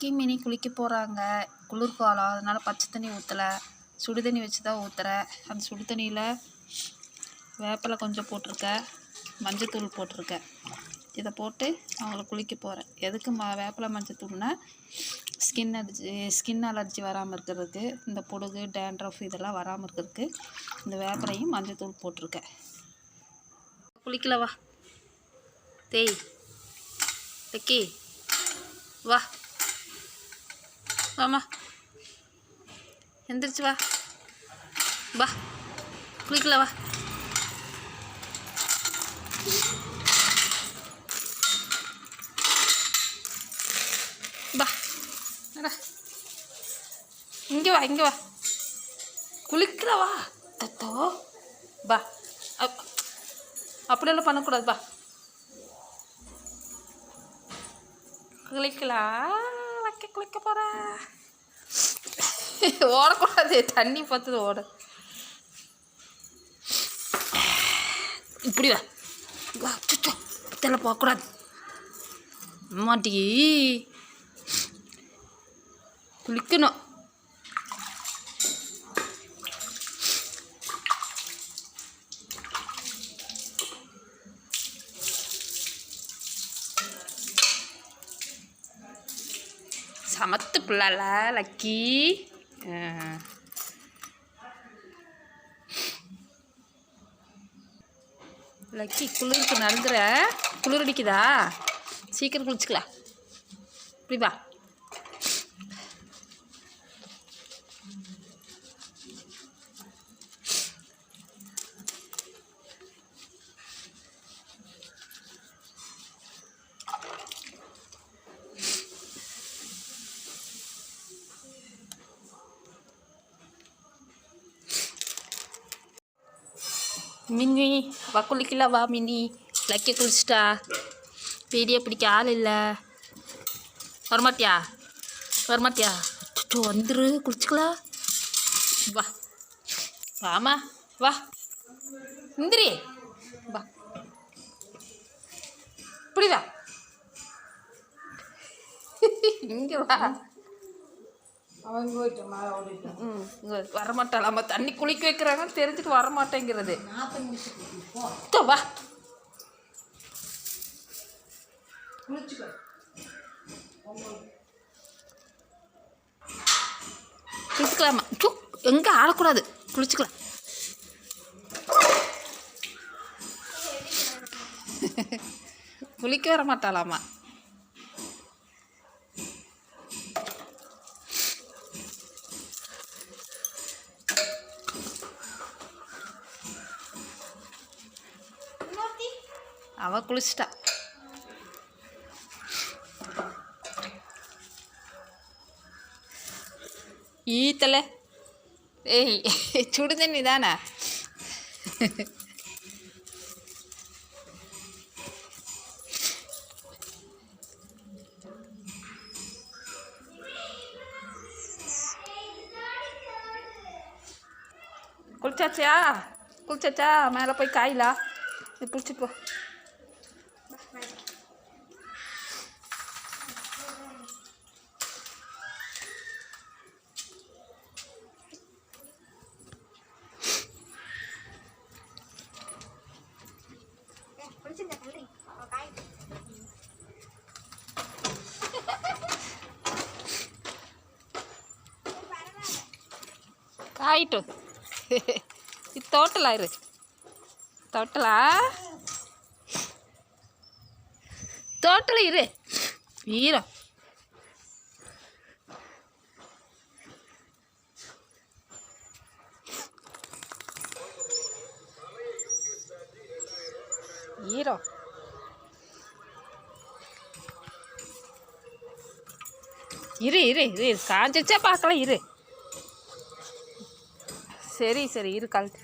Lucky mini குளிக்க போகிறாங்க குளிர்காலம் அதனால் பச்சை தண்ணி ஊற்றலை சுடு தண்ணி வச்சு தான் ஊற்றுறேன் அந்த சுடு தண்ணியில் வேப்பிலை கொஞ்சம் போட்டிருக்கேன் மஞ்சத்தூள் போட்டிருக்கேன் இதை போட்டு அவங்கள குளிக்க போகிறேன் எதுக்கு ம வேப்பிலை மஞ்சத்தூள்னா ஸ்கின் அலர்ஜி ஸ்கின் அலர்ஜி வராமல் இருக்கிறதுக்கு இந்த பொடுகு டேண்ட்ரஃப் இதெல்லாம் வராமல் இருக்கிறதுக்கு இந்த வேப்பிலையும் மஞ்சத்தூள் போட்டிருக்கேன் குளிக்கல வா. தேய். லக்கி வா. வாமா. எந்திரிச்சு வா. வா. குளிக்கல வா. வா. இங்கே வா இங்கே வா. குளிக்கல வா. தத்தோ வா. அப் அப்படியெல்லாம் பண்ணக்கூடாது. வா. குளிக்கலாம் குளிக்க குளிக்க போகிறேன் ஓடக்கூடாது தண்ணி பார்த்தது ஓட. இப்படி வா. வா சுச்சோ போகக்கூடாது மாட்டி குளிக்கணும். சமத்து பிள்ளால லக்கி லக்கி குளிருக்கு நடந்துற குளிர் அடிக்குதா சீக்கிரம் குளிச்சுக்கலாம். இப்படி வா மினி வா வா மினி லக்கி குளிச்சிட்டா. பெரிய பிடிக்க ஆள் இல்லை. வரமாட்டியா? வரமாட்டியா? அச்சோ வந்துரு. குளிச்சுக்கலாம் வா. வாமா வா. இந்திரி வா. இப்படி வா இங்கே வா. அவன் போயிட்டு மேலே ஓடிட்டான் ம் இங்கே வரமாட்டாளாம்மா தண்ணி குளிக்க வைக்கிறாங்கன்னு தெரிஞ்சுட்டு வரமாட்டேங்கிறது. நாற்று முடிச்சுட்டு வா. குளிச்சுக்க. குளிச்சுக்கலாமா? சு எங்கே ஆடக்கூடாது குளிச்சுக்கலாம். குளிக்க வர மாட்டாளாமா அவ குளிச்சிட்டா ஈத்தலை ஏய் சுடு தண்ணி தானே குளிச்சாச்சியா குளிச்சாச்சா மேலே போய் காயிலா இது குளிச்சுட்டு போ ಕಾಯಿಟ್ಟು ಇದು ತೋಟಲ ಇರು ತೋಟಲ ತೋಟಲ ಇರು ಹೀರೋ ஹீரோ இரு இரு இரு காஞ்சிச்சா பார்க்கலாம் இரு சரி சரி இரு கழட்டு.